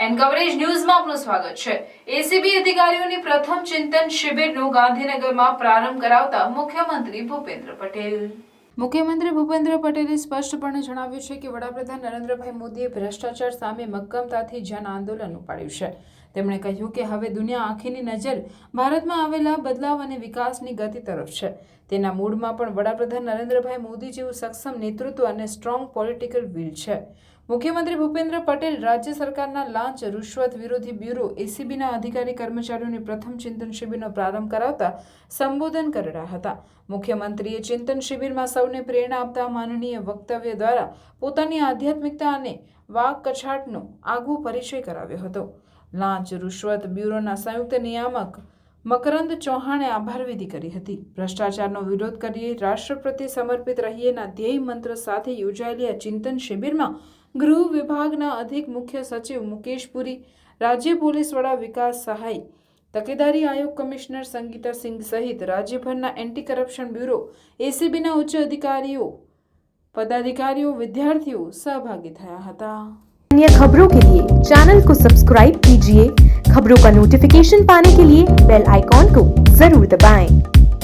Nine coverage ન્યૂઝમાં આપનું સ્વાગત છે. એસીબી અધિકારીઓની પ્રથમ ચિંતન શિબિરનો ગાંધીનગરમાં પ્રારંભ કરાવતા મુખ્યમંત્રી ભૂપેન્દ્ર પટેલ. મુખ્યમંત્રી ભૂપેન્દ્ર પટેલે સ્પષ્ટપણે જણાવ્યું છે કે વડાપ્રધાન નરેન્દ્રભાઈ મોદીએ ભ્રષ્ટાચાર સામે મક્કમતાથી જન આંદોલન ઉપાડ્યું છે. તેમણે કહ્યું કે હવે દુનિયા આખીની નજર ભારતમાં આવેલા બદલાવ અને વિકાસની ગતિ તરફ છે. તેના મૂળમાં પણ વડાપ્રધાન નરેન્દ્રભાઈ મોદી જેવું સક્ષમ નેતૃત્વ અને સ્ટ્રોંગ પોલિટિકલ વિલ છે. મુખ્યમંત્રી ભૂપેન્દ્ર પટેલ રાજ્ય સરકારના લાંચ રૂશ્વત વિરોધી બ્યુરો એસીબીના અધિકારી કર્મચારીઓની પ્રથમ ચિંતન શિબિરનો પ્રારંભ કરાવતા સંબોધન કરી રહ્યા હતા. મુખ્યમંત્રીએ ચિંતન શિબિરમાં સૌને પ્રેરણા આપતા માનનીય વક્તવ્ય દ્વારા પોતાની આધ્યાત્મિકતા અને વાક કછાટનો આગવો પરિચય કરાવ્યો હતો. લાંચ રૂશ્વત બ્યુરોના સંયુક્ત નિયામક મકરંદ ચૌહાણે આભારવિધિ કરી હતી. ભ્રષ્ટાચારનો વિરોધ કરીએ રાષ્ટ્ર પ્રત્યે સમર્પિત રહીએના ધ્યેય મંત્ર સાથે યોજાયેલી આ ચિંતન શિબિરમાં ગૃહ વિભાગના અધિક મુખ્ય સચિવ મુકેશ પુરી રાજ્ય પોલીસ વડા વિકાસ સહાય તકેદારી આયોગ કમિશનર સંગીતા સિંઘ સહિત રાજ્યભરના એન્ટી કરપ્શન બ્યુરો એસીબીના ઉચ્ચ અધિકારીઓ પદાધિકારીઓ વિદ્યાર્થીઓ સહભાગી થયા હતા अन्य खबरों के लिए चैनल को सब्सक्राइब कीजिए खबरों का नोटिफिकेशन पाने के लिए बेल आइकॉन को जरूर दबाएं।